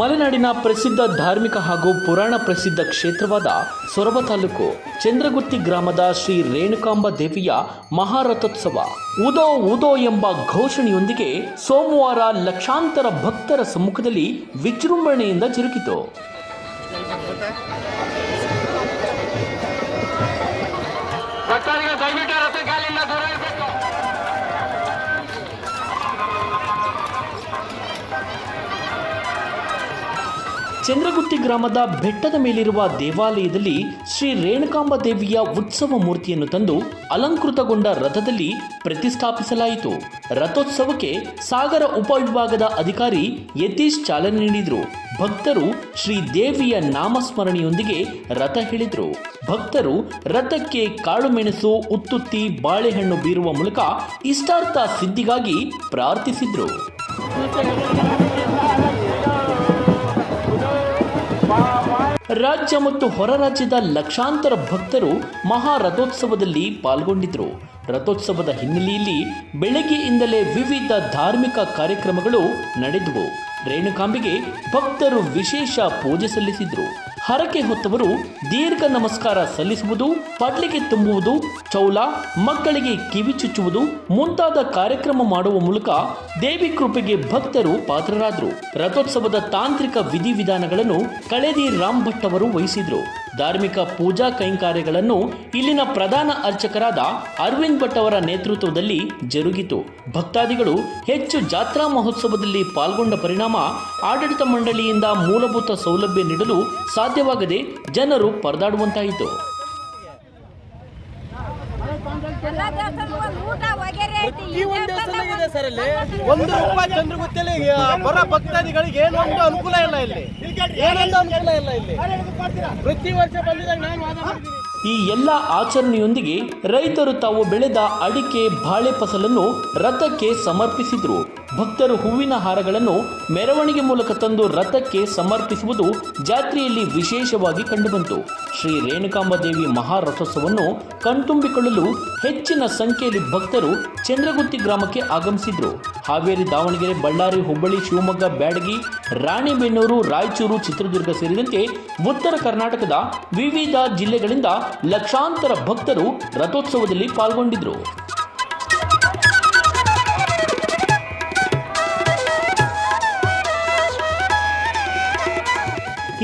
ಮಲೆನಾಡಿನ ಪ್ರಸಿದ್ಧ ಧಾರ್ಮಿಕ ಹಾಗೂ ಪುರಾಣ ಪ್ರಸಿದ್ಧ ಕ್ಷೇತ್ರವಾದ ಸೊರಬ ತಾಲೂಕು ಚಂದ್ರಗುತ್ತಿ ಗ್ರಾಮದ ಶ್ರೀ ರೇಣುಕಾಂಬ ದೇವಿಯ ಮಹಾರಥೋತ್ಸವ ಉದೋ ಉದೋ ಎಂಬ ಘೋಷಣೆಯೊಂದಿಗೆ ಸೋಮವಾರ ಲಕ್ಷಾಂತರ ಭಕ್ತರ ಸಮ್ಮುಖದಲ್ಲಿ ವಿಜೃಂಭಣೆಯಿಂದ ಜರುಗಿತು. ದಯವಿಟ್ಟು ಚಂದ್ರಗುತ್ತಿ ಗ್ರಾಮದ ಬೆಟ್ಟದ ಮೇಲಿರುವ ದೇವಾಲಯದಲ್ಲಿ ಶ್ರೀ ರೇಣುಕಾಂಬ ದೇವಿಯ ಉತ್ಸವ ಮೂರ್ತಿಯನ್ನು ತಂದು ಅಲಂಕೃತಗೊಂಡ ರಥದಲ್ಲಿ ಪ್ರತಿಷ್ಠಾಪಿಸಲಾಯಿತು. ರಥೋತ್ಸವಕ್ಕೆ ಸಾಗರ ಉಪವಿಭಾಗದ ಅಧಿಕಾರಿ ಯತೀಶ್ ಚಾಲನೆ ನೀಡಿದರು. ಭಕ್ತರು ಶ್ರೀ ದೇವಿಯ ನಾಮಸ್ಮರಣೆಯೊಂದಿಗೆ ರಥ ಹೇಳಿದರು. ಭಕ್ತರು ರಥಕ್ಕೆ ಕಾಳುಮೆಣಸು ಉತ್ತುತ್ತಿ, ಬಾಳೆಹಣ್ಣು ಬೀರುವ ಮೂಲಕ ಇಷ್ಟಾರ್ಥ ಸಿದ್ಧಿಗಾಗಿ ಪ್ರಾರ್ಥಿಸಿದ್ರು. ರಾಜ್ಯ ಮತ್ತು ಹೊರ ರಾಜ್ಯದ ಲಕ್ಷಾಂತರ ಭಕ್ತರು ಮಹಾ ರಥೋತ್ಸವದಲ್ಲಿ ಪಾಲ್ಗೊಂಡಿದ್ದರು. ರಥೋತ್ಸವದ ಹಿನ್ನೆಲೆಯಲ್ಲಿ ಬೆಳಗ್ಗೆಯಿಂದಲೇ ವಿವಿಧ ಧಾರ್ಮಿಕ ಕಾರ್ಯಕ್ರಮಗಳು ನಡೆದವು. ರೇಣುಕಾಂಬೆಗೆ ಭಕ್ತರು ವಿಶೇಷ ಪೂಜೆ ಸಲ್ಲಿಸಿದ್ರು. ಹರಕೆ ಹೊತ್ತವರು ದೀರ್ಘ ನಮಸ್ಕಾರ ಸಲ್ಲಿಸುವುದು, ಪಡ್ಲಿಗೆ ತುಂಬುವುದು, ಚೌಲ, ಮಕ್ಕಳಿಗೆ ಕಿವಿ ಚುಚ್ಚುವುದು ಮುಂತಾದ ಕಾರ್ಯಕ್ರಮ ಮಾಡುವ ಮೂಲಕ ದೇವಿ ಕೃಪೆಗೆ ಭಕ್ತರು ಪಾತ್ರರಾದರು. ರಥೋತ್ಸವದ ತಾಂತ್ರಿಕ ವಿಧಿವಿಧಾನಗಳನ್ನು ಕಳೆದಿ ರಾಮ್ ಭಟ್ ಅವರು ವಹಿಸಿದ್ರು. ಧಾರ್ಮಿಕ ಪೂಜಾ ಕೈಂಕಾರ್ಯಗಳನ್ನು ಇಲ್ಲಿನ ಪ್ರಧಾನ ಅರ್ಚಕರಾದ ಅರವಿಂದ್ ಭಟ್ ಅವರ ನೇತೃತ್ವದಲ್ಲಿ ಜರುಗಿತು. ಭಕ್ತಾದಿಗಳು ಹೆಚ್ಚು ಜಾತ್ರಾ ಮಹೋತ್ಸವದಲ್ಲಿ ಪಾಲ್ಗೊಂಡ ಪರಿಣಾಮ ಆಡಳಿತ ಮಂಡಳಿಯಿಂದ ಮೂಲಭೂತ ಸೌಲಭ್ಯ ನೀಡಲು ಸಾಧ್ಯವಾಗದೆ ಜನರು ಪರದಾಡುವಂತಾಯಿತು ಎಲ್ಲ ದೇವಸ್ಥಾನ ಒಂದು ಊಟ ವಗೇರೆ ಐತಿ ಈ ಈ ಒಂದು ದೇವಸ್ಥಾನ ಇದೆ ಸರ್ ಇಲ್ಲಿ ದೇವಸ್ಥಾನ ಒಂದು ರೂಪಾಯಿ ಚಂದ್ರಗುತ್ತಲ್ಲಿ ಬರ ಭಕ್ತಾದಿಗಳಿಗೆ ಏನೊಂದು ಅನುಕೂಲ ಇಲ್ಲ ಇಲ್ಲಿ. ಏನೊಂದು ಅನುಕೂಲ ಇಲ್ಲ ಇಲ್ಲಿ. ಪ್ರತಿ ವರ್ಷ ಬಂದಿದಾಗ ನಾನು ವಾದ ಮಾಡಿದ್ದೀನಿ ಈ ಎಲ್ಲ ಆಚರಣೆಯೊಂದಿಗೆ ರೈತರು ತಾವು ಬೆಳೆದ ಅಡಿಕೆ ಬಾಳೆ ಫಸಲನ್ನು ರಥಕ್ಕೆ ಸಮರ್ಪಿಸಿದ್ರು. ಭಕ್ತರು ಹೂವಿನ ಹಾರಗಳನ್ನು ಮೆರವಣಿಗೆ ಮೂಲಕ ತಂದು ರಥಕ್ಕೆ ಸಮರ್ಪಿಸುವುದು ಜಾತ್ರೆಯಲ್ಲಿ ವಿಶೇಷವಾಗಿ ಕಂಡುಬಂತು. ಶ್ರೀ ರೇಣುಕಾಂಬ ದೇವಿ ಮಹಾರಥೋತ್ಸವವನ್ನು ಕಣ್ತುಂಬಿಕೊಳ್ಳಲು ಹೆಚ್ಚಿನ ಸಂಖ್ಯೆಯಲ್ಲಿ ಭಕ್ತರು ಚಂದ್ರಗುತ್ತಿ ಗ್ರಾಮಕ್ಕೆ ಆಗಮಿಸಿದ್ರು. ಹಾವೇರಿ, ದಾವಣಗೆರೆ, ಬಳ್ಳಾರಿ, ಹುಬ್ಬಳ್ಳಿ, ಶಿವಮೊಗ್ಗ, ಬ್ಯಾಡಗಿ, ರಾಣಿಬೆನ್ನೂರು, ರಾಯಚೂರು, ಚಿತ್ರದುರ್ಗ ಸೇರಿದಂತೆ ಉತ್ತರ ಕರ್ನಾಟಕದ ವಿವಿಧ ಜಿಲ್ಲೆಗಳಿಂದ ಲಕ್ಷಾಂತರ ಭಕ್ತರು ರಥೋತ್ಸವದಲ್ಲಿ ಪಾಲ್ಗೊಂಡಿದ್ರು.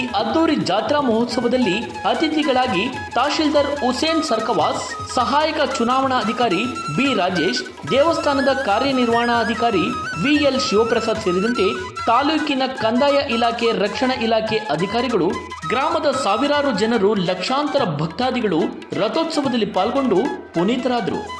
ಈ ಅದ್ದೂರಿ ಜಾತ್ರಾ ಮಹೋತ್ಸವದಲ್ಲಿ ಅತಿಥಿಗಳಾಗಿ ತಹಶೀಲ್ದಾರ್ ಹುಸೇನ್ ಸರ್ಕವಾಸ್, ಸಹಾಯಕ ಚುನಾವಣಾ ಅಧಿಕಾರಿ ಬಿ ರಾಜೇಶ್, ದೇವಸ್ಥಾನದ ಕಾರ್ಯನಿರ್ವಹಣಾಧಿಕಾರಿ ವಿಎಲ್ ಶಿವಪ್ರಸಾದ್ ಸೇರಿದಂತೆ ತಾಲೂಕಿನ ಕಂದಾಯ ಇಲಾಖೆ ರಕ್ಷಣಾ ಇಲಾಖೆ ಅಧಿಕಾರಿಗಳು, ಗ್ರಾಮದ ಸಾವಿರಾರು ಜನರು ಲಕ್ಷಾಂತರ ಭಕ್ತಾದಿಗಳು ರಥೋತ್ಸವದಲ್ಲಿ ಪಾಲ್ಗೊಂಡು ಪುನೀತರಾದರು.